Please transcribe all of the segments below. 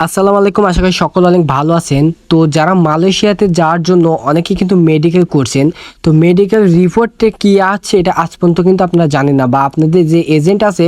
আসসালামু আলাইকুম, আশা করি সকল অনেক ভালো আছেন। তো যারা মালয়েশিয়াতে যাওয়ার জন্য অনেকেই কিন্তু মেডিকেল করছেন, তো মেডিকেল রিপোর্টে কি আছে এটা আজ পর্যন্ত কিন্তু আপনারা জানেন না বা আপনাদের যে এজেন্ট আছে,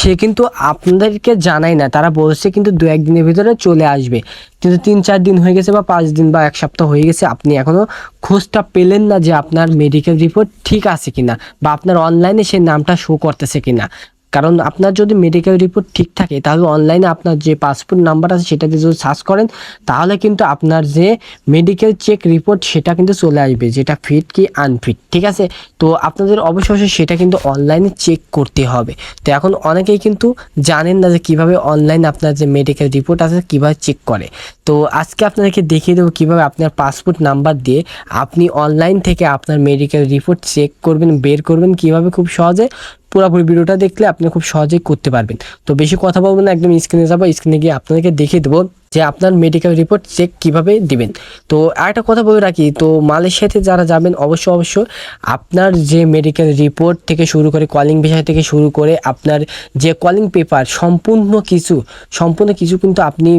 সে কিন্তু আপনাদেরকে জানায় না। তারা বলছে কিন্তু দু একদিনের ভিতরে চলে আসবে। কিন্তু তিন চার দিন হয়ে গেছে বা পাঁচ দিন বা এক সপ্তাহ হয়ে গেছে, আপনি এখনও খোঁজটা পেলেন না যে আপনার মেডিকেল রিপোর্ট ঠিক আছে কিনা বা আপনার অনলাইনে সে নামটা শো করতেছে কিনা। কারণ আপনার যদি মেডিকেল রিপোর্ট ঠিক থাকে, তাহলে অনলাইনে আপনার যে পাসপোর্ট নাম্বার আছে সেটাতে যদি সার্চ করেন, তাহলে কিন্তু আপনার যে মেডিকেল চেক রিপোর্ট সেটা কিন্তু চলে আসবে, যেটা ফিট কি আনফিট ঠিক আছে? তো আপনাদের অবশ্যই সেটা কিন্তু অনলাইনে চেক করতে হবে। তো এখন অনেকেই কিন্তু জানেন না যে কীভাবে অনলাইনে আপনার যে মেডিকেল রিপোর্ট আছে কীভাবে চেক করে। তো আজকে আপনাদেরকে দেখিয়ে দেবো কীভাবে আপনার পাসপোর্ট নাম্বার দিয়ে আপনি অনলাইন থেকে আপনার মেডিকেল রিপোর্ট চেক করবেন, বের করবেন কীভাবে খুব সহজে। পুরোপুরি ভিডিওটা দেখলে আপনি খুব সহজেই করতে পারবেন। তো বেশি কথা বলব না, একদম স্ক্রিনে যাব, স্ক্রিনে গিয়ে আপনাদেরকে দেখিয়ে দেবো যে আপনার মেডিকেল রিপোর্ট চেক কীভাবে দিবেন। তো আরেকটা কথা বলে রাখি, তো মালয়েশিয়াতে যারা যাবেন, অবশ্যই অবশ্য আপনার যে মেডিকেল রিপোর্ট থেকে শুরু করে কলিং বিষয় থেকে শুরু করে আপনার যে কলিং পেপার সম্পূর্ণ কিছু সম্পূর্ণ কিছু কিন্তু আপনি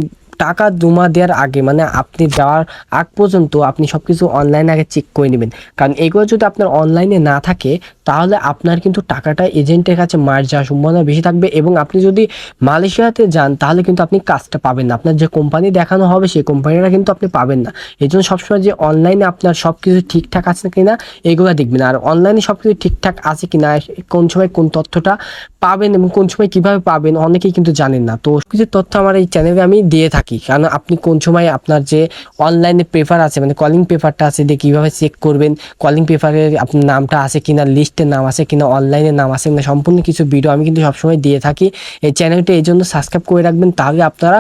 টাকা জমা দেওয়ার আগে মানে আপনি যাওয়ার আগ পর্যন্ত আপনি সব কিছু অনলাইনে আগে চেক করে নেবেন। কারণ এগুলো যদি আপনার অনলাইনে না থাকে তাহলে আপনার কিন্তু টাকাটা এজেন্টের কাছে মার যাওয়ার সম্ভাবনা বেশি থাকবে এবং আপনি যদি মালয়েশিয়াতে যান, তাহলে কিন্তু আপনি কাজটা পাবেন না। আপনার যে কোম্পানি দেখানো হবে, সেই কোম্পানিটা কিন্তু আপনি পাবেন না। এই জন্য সবসময় যে অনলাইনে আপনার সব কিছু ঠিকঠাক আছে কিনা, এগুলো দেখবেন। আর অনলাইনে সব কিছু ঠিকঠাক আছে কিনা, কোন সময় কোন তথ্যটা পাবেন এবং কোন সময় কীভাবে পাবেন, অনেকেই কিন্তু জানেন না। তো কিছু তথ্য আমার এই চ্যানেলে আমি দিয়ে থাকি। কারণ আপনি কোন সময় আপনার যে অনলাইনে পেপার আছে মানে কলিং পেপারটা আছে, দিয়ে কীভাবে চেক করবেন কলিং পেপারের আপনার নামটা আছে কিনা লিস্টের নাম আছে কিনা অনলাইনে নাম আছে কিনা, সম্পূর্ণ কিছু ভিডিও আমি কিন্তু সবসময় দিয়ে থাকি। এই চ্যানেলটি এই জন্য সাবস্ক্রাইব করে রাখবেন, তাহলে আপনারা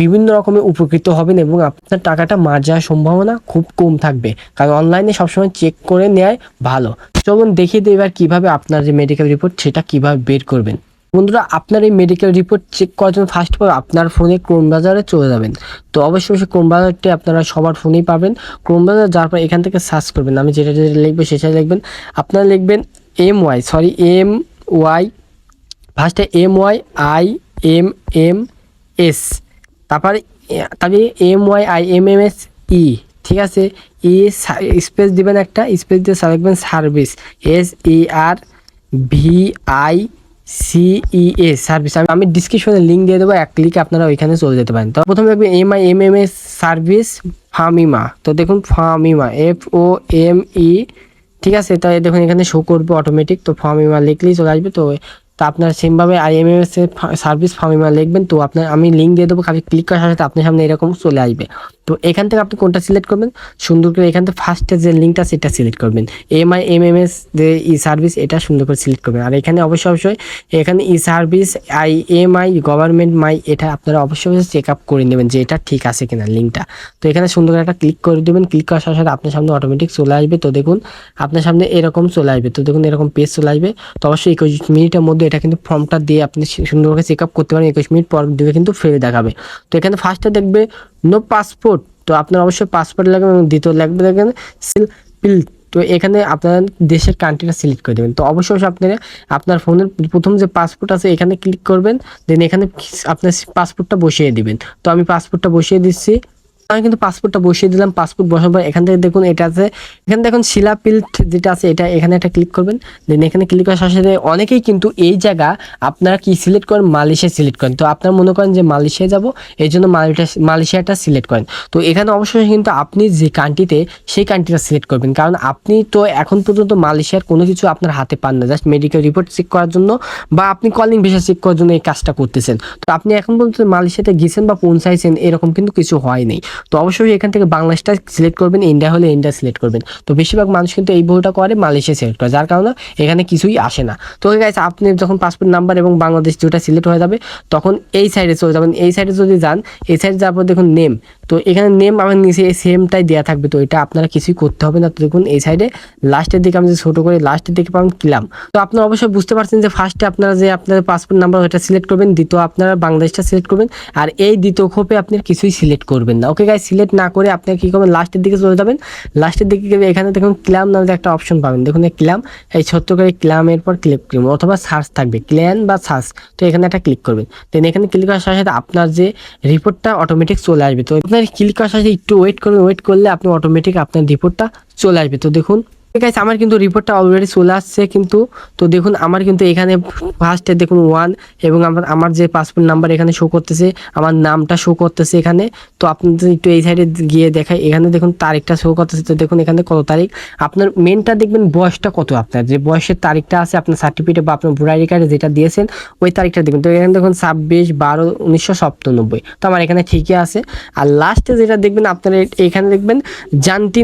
বিভিন্ন রকমের উপকৃত হবেন এবং আপনার টাকাটা মার যাওয়ার সম্ভাবনা খুব কম থাকবে। কারণ অনলাইনে সবসময় চেক করে নেয় ভালো। চলুন দেখিয়ে দিই এবার কীভাবে আপনার যে মেডিকেল রিপোর্ট সেটা কীভাবে বের করবেন। বন্ধুরা, আপনার এই মেডিকেল রিপোর্ট চেক করার জন্য ফার্স্ট অফ আপনার ফোনে ক্রোম বাজারে চলে যাবেন। তো অবশ্যই অবশ্যই ক্রোম বাজারটি আপনারা সবার ফোনেই পাবেন। ক্রোম বাজার যাওয়ার পর এখান থেকে সার্চ করবেন। আমি যেটা যেটা লিখব সেটা লিখবেন। আপনারা লিখবেন M Y sorry M Y ফার্স্টে M Y I M M S তারপরে তারপরে M Y I M M S E ঠিক আছে? ই স্পেস দিবেন একটা স্পেস দিয়ে লিখবেন service S E R V I CEA service আমি আমি ডিসক্রিপশনে লিঙ্ক দিয়ে দেবো, এক ক্লিকে আপনারা ওইখানে চলে যেতে পারেন। তো প্রথমে দেখবেন M I M M S service ফামিমা তো দেখুন ফামিমা এফ ও এম ই ঠিক আছে? তাই দেখুন এখানে শো করবে অটোমেটিক তো ফামিমা লিখলেই চলে আসবে। তো তা আপনার সেমভাবে আই এম আইএমএস এর সার্ভিস ফার্মিমা লিখবেন। তো আপনার আমি লিঙ্ক দিয়ে দেবো খালি ক্লিক করার সাথে আপনার সামনে এরকম চলে আসবে। তো এখান থেকে আপনি কোনটা সিলেক্ট করবেন? সুন্দর করে এখান থেকে ফার্স্টে যে লিঙ্কটা সেটা সিলেক্ট করবেন। M I M M S যে ই সার্ভিস এটা সুন্দর করে সিলেক্ট করবেন। আর এখানে অবশ্যই অবশ্যই এখানে E service I M I government my এটা আপনারা অবশ্যই অবশ্যই চেক আপ করে নেবেন যে এটা ঠিক আছে কিনা লিঙ্কটা তো এখানে সুন্দর করে একটা ক্লিক করে দেবেন। ক্লিক করার সাথে সাথে আপনার সামনে অটোমেটিক চলে আসবে। তো দেখুন, আপনার সামনে এরকম চলে আসবে। তো দেখুন, এরকম পেজ চলে আসবে। তো অবশ্যই একুশ মিনিটের মধ্যে এটা কিন্তু ফর্মটা দিয়ে আপনি সুন্দর করে চেক আপ করতে পারেন। একুশ মিনিট পর দিকে কিন্তু ফেলে দেখাবে। তো এখানে ফার্স্টে দেখবে নো পাসপোর্ট তো আপনার অবশ্যই পাসপোর্ট লাগবে এবং দ্বিতীয় লাগবে দেখেন সিল পিল তো এখানে আপনার দেশের কান্ট্রিটা সিলেক্ট করে দেবেন। তো অবশ্যই আপনারা আপনার ফোনের প্রথম যে পাসপোর্ট আছে, এখানে ক্লিক করবেন। দেন এখানে আপনার পাসপোর্টটা বসিয়ে দিবেন। তো আমি পাসপোর্টটা বসিয়ে দিচ্ছি। আমি কিন্তু পাসপোর্টটা বসিয়ে দিলাম। পাসপোর্ট পর এখান থেকে দেখুন এটা আছে। এখানে দেখুন শিলাপিল্ট যেটা আছে, এটা এখানে একটা ক্লিক করবেন। দেন এখানে ক্লিক করার সাথে সাথে অনেকেই কিন্তু এই জায়গা আপনারা কি সিলেক্ট করেন? মালয়েশিয়া সিলেক্ট করেন। তো আপনারা মনে করেন যে মালয়েশিয়া যাব এই জন্য মালয়েশিয়া, মালয়েশিয়াটা সিলেক্ট করেন। তো এখানে অবশ্যই কিন্তু আপনি যে কান্ট্রিতে সেই কান্ট্রিটা সিলেক্ট করবেন। কারণ আপনি তো এখন পর্যন্ত মালয়েশিয়ার কোনো কিছু আপনার হাতে পান না। জাস্ট মেডিকেল রিপোর্ট চেক করার জন্য বা আপনি কলিং ভিসা চেক করার জন্য এই কাজটা করতেছেন। তো আপনি এখন পর্যন্ত মালয়েশিয়াতে গেছেন বা পৌঁছাইছেন, এরকম কিন্তু কিছু হয়নি তো অবশ্যই এখান থেকে বাংলাদেশটা সিলেক্ট করবেন ইন্ডিয়া হলে ইন্ডিয়া সিলেক্ট করবেন। তো বেশিরভাগ মানুষ কিন্তু এই বইটা করে মালয়েশিয়া সিলেক্ট করে। যার কারণে এখানে কিছুই আসে না। তো গাইছে আপনি যখন পাসপোর্ট নাম্বার এবং বাংলাদেশ যেটা সিলেক্ট হয়ে যাবে, তখন এই সাইডে চলে যাবেন। এই সাইডে যদি যান, এই সাইডে যাওয়ার পর দেখুন নেম তো এখানে নেম আমার নিচে এই সেমটাই দেওয়া থাকবে। তো এটা আপনারা কিছুই করতে হবে না। তো দেখুন এই সাইডে লাস্টের দিকে আমি যে ছোটো করে লাস্টের দিকে পাবেন কিলাম তো আপনারা অবশ্যই বুঝতে পারছেন যে ফার্স্টে আপনারা যে আপনাদের পাসপোর্ট নাম্বার ওটা সিলেক্ট করবেন, দ্বিতীয় আপনারা বাংলাদেশটা সিলেক্ট করবেন, আর এই দ্বিতীয় খোপে আপনি কিছুই সিলেক্ট করবেন না। ওকে গায়ে সিলেক্ট না করে আপনি কি করবেন? লাস্টের দিকে চলে যাবেন। লাস্টের দিকে গেলে এখানে দেখুন ক্লাম নামে একটা অপশন পাবেন। দেখুন এই ক্লাম এই ছোট্ট করে ক্লামের পর ক্লিক করবেন অথবা সার্চ থাকবে। ক্ল্যান বা সার্চ তো এখানে একটা ক্লিক করবেন। দেন এখানে ক্লিক করার সাথে সাথে আপনার যে রিপোর্টটা অটোমেটিক চলে আসবে। তো আপনার ক্লিক করার সাথে একটু ওয়েট করবেন। ওয়েট করলে আপনি অটোমেটিক আপনার রিপোর্টটা চলে আসবে। তো দেখুন আছে আমার কিন্তু রিপোর্টটা অলরেডি চলে আসছে, কিন্তু তো দেখুন, আমার কিন্তু এখানে ফার্স্টে দেখুন ওয়ান এবং আমার আমার যে পাসপোর্ট নাম্বার এখানে শো করতেছে, আমার নামটা শো করতেছে এখানে। তো আপনাদের একটু এই সাইডে গিয়ে দেখাই, এখানে দেখুন তারিখটা শো করতেছে, তো দেখুন এখানে কত তারিখ। আপনার মেনটা দেখবেন বয়সটা কত আপনার, যে বয়সের তারিখটা আছে, আপনার সার্টিফিকেট বা আপনার ভোটার কার্ডে যেটা দিয়েছেন, ওই তারিখটা দেখবেন তো এখানে দেখুন ছাব্বিশ বারো উনিশশো সপ্তানব্বই, তো আমার এখানে ঠিকই আছে। আর লাস্টে যেটা দেখবেন, আপনার এখানে দেখবেন জানটি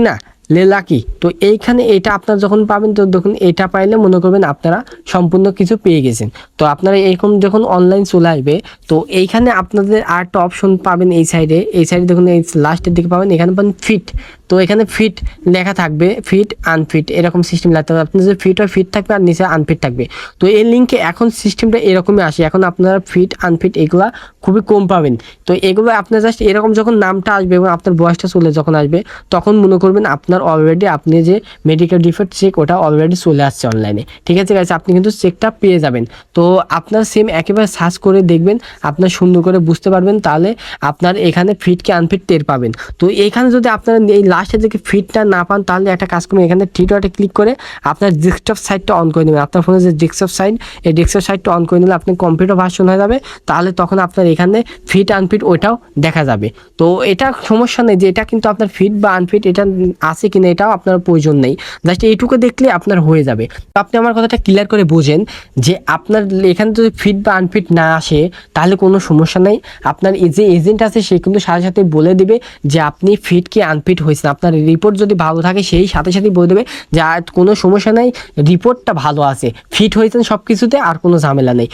না লেলাকি তো এইখানে এটা আপনারা যখন পাবেন, তো দেখুন, এটা পাইলে মনে করবেন আপনারা সম্পূর্ণ কিছু পেয়ে গেছেন। তো আপনারা এরকম যখন অনলাইন চলে আসবে, তো এইখানে আপনাদের আরেকটা অপশন পাবেন এই সাইডে এই সাইডে দেখুন, এই লাস্টের দিকে পাবেন, এখানে পাবেন ফিট তো এখানে ফিট লেখা থাকবে ফিট আনফিট এরকম সিস্টেম লাগতে হবে। আপনার যে ফিট হয় ফিট থাকবে আর নিচে আনফিট থাকবে। তো এই লিঙ্কে এখন সিস্টেমটা এরকমই আসে। এখন আপনারা ফিট আনফিট এগুলা খুবই কম পাবেন। তো এগুলো আপনার জাস্ট এরকম যখন নামটা আসবে এবং আপনার বয়সটা চলে যখন আসবে, তখন মনে করবেন আপনার অলরেডি আপনি যে মেডিকেল ডিফেক্ট চেক ওটা অলরেডি চলে আসছে অনলাইনে ঠিক আছে গাইস আপনি কিন্তু চেকটা পেয়ে যাবেন। তো আপনার সেম একেবারে সার্চ করে দেখবেন, আপনার সুন্দর করে বুঝতে পারবেন, তাহলে আপনার এখানে ফিট কি আনফিট টের পাবেন। তো এখানে যদি আপনারা এই লাস্টের দিকে ফিটটা না পান, তাহলে একটা কাজ করুন এখানে টিটোয়াটে ক্লিক করে আপনার ডেস্কটপ সাইটটা অন করে নেবেন। আপনার ফোনে যে ডেস্কটপ সাইট এই ডেস্কটপ সাইটটা অন করে নিলে আপনার কম্পিউটার ভার্সন হয়ে যাবে। তাহলে তখন আপনার এখানে ফিট আনফিট ওইটাও দেখা যাবে। তো এটা সমস্যা নেই যে এটা কিন্তু আপনার ফিট বা আনফিট এটা আছে কিনা এটাও আপনার প্রয়োজন নেই। জাস্ট এইটুকু দেখলে আপনার হয়ে যাবে। তো আপনি আমার কথাটা ক্লিয়ার করে বোঝেন যে আপনার এখানে যদি ফিট বা আনফিট না আসে, তাহলে কোনো সমস্যা নেই। আপনার যে এজেন্ট আছে, সে কিন্তু সাথে সাথে বলে দিবে যে আপনি ফিট কি আনফিট হয়েছেন আপনার রিপোর্ট যদি ভালো থাকে, সেই সাথে সাথেই বলে দেবে যে, আর কোনো সমস্যা নেই রিপোর্টটা ভালো আছে। ফিট হয়েছেন সব কিছুতে আর কোনো ঝামেলা নেই।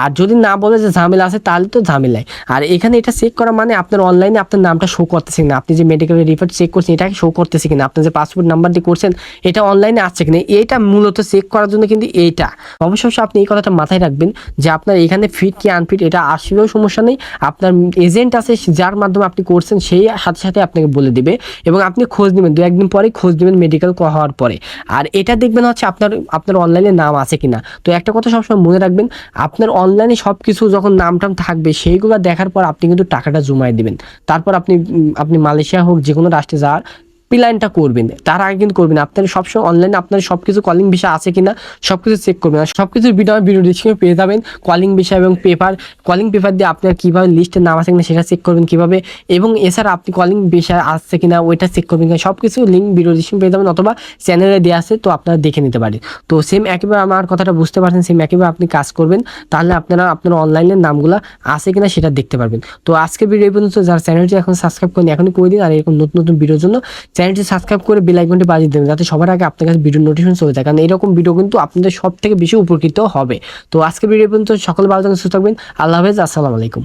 আর যদি না বলে যে ঝামেলা আছে, তাহলে তো ঝামেলাই। আর এখানে এটা চেক করা মানে আপনার অনলাইনে আপনার নামটা শো করতেছে কিনা? আপনি যে মেডিকেল রিপোর্ট চেক করছেন, এটাকে শো করতেছে কিনা? আপনি যে পাসপোর্ট নাম্বার দিয়ে করছেন, এটা অনলাইনে আসছে কিনা? এটা মূলত চেক করার জন্য কিন্তু এইটা। অবশ্য আপনি এই কথাটা মাথায় রাখবেন যে, আপনার এখানে ফিট কি আনফিট এটা আসলেও সমস্যা নেই। আপনার এজেন্ট আছে, যার মাধ্যমে আপনি করছেন, সেই সাথে সাথে আপনাকে বলে দিবে। এবং আপনি খোঁজ নেবেন দু একদিন পরে খোঁজ নেবেন মেডিকেল হওয়ার পরে। আর এটা দেখবেন হচ্ছে আপনার আপনার অনলাইনে নাম আছে কিনা। তো একটা কথা সবসময় মনে রাখবেন, আপনার অনলাইনে সব কিছু যখন নাম টাম থাকবে, সেইগুলো দেখার পর আপনি কিন্তু টাকাটা জমায় দিবেন। তারপর আপনি আপনি মালয়েশিয়া হোক যে কোনো রাষ্ট্রে যাওয়ার প্ল্যানটা করবেন। তার আগে কিন্তু করবেন। আপনার সবসময় অনলাইনে আপনার সব কিছু কলিং বিষয় আছে কিনা সব কিছু চেক করবেন। আর সব কিছু ভিডিও ভিডিও ডিসক্রিপশনে পেয়ে যাবেন। কলিং বিষয় এবং পেপার কলিং পেপার দিয়ে আপনার কীভাবে লিস্টের নাম আছে কিনা সেটা চেক করবেন কীভাবে। এবং এছাড়া আপনি কলিং বিষয় আসছে কিনা, ওইটা চেক করবেন কিনা সব কিছু লিঙ্ক ভিডিও ডিসক্রিপশনে পেয়ে যাবেন অথবা চ্যানেলে দেওয়া আছে, তো আপনারা দেখে নিতে পারেন। তো সেম একইভাবে আমার কথাটা বুঝতে পারছেন সেম একইভাবে আপনি কাজ করবেন। তাহলে আপনারা, আপনার অনলাইনের নামগুলো আছে কিনা সেটা দেখতে পারবেন। তো আজকে ভিডিও পর্যন্ত। যারা চ্যানেলটি এখন সাবস্ক্রাইব করেন এখনই করে দিন। আর এরকম নতুন নতুন ভিডিওর জন্য চ্যানেলটি সাবস্ক্রাইব করে বেল আইকনটি বাজিয়ে দেবেন, যাতে সবার আগে আপনার কাছে ভিডিও নোটিফিকেশন চলে যায়। কারণ এরকম ভিডিও কিন্তু আপনাদের সব থেকে বেশি উপকৃত হবে। তো আজকে ভিডিও পর্যন্ত সকল ভালো থাকবেন, সুস্থ থাকবেন। আল্লাহ হাফেজ, আসসালামু আলাইকুম।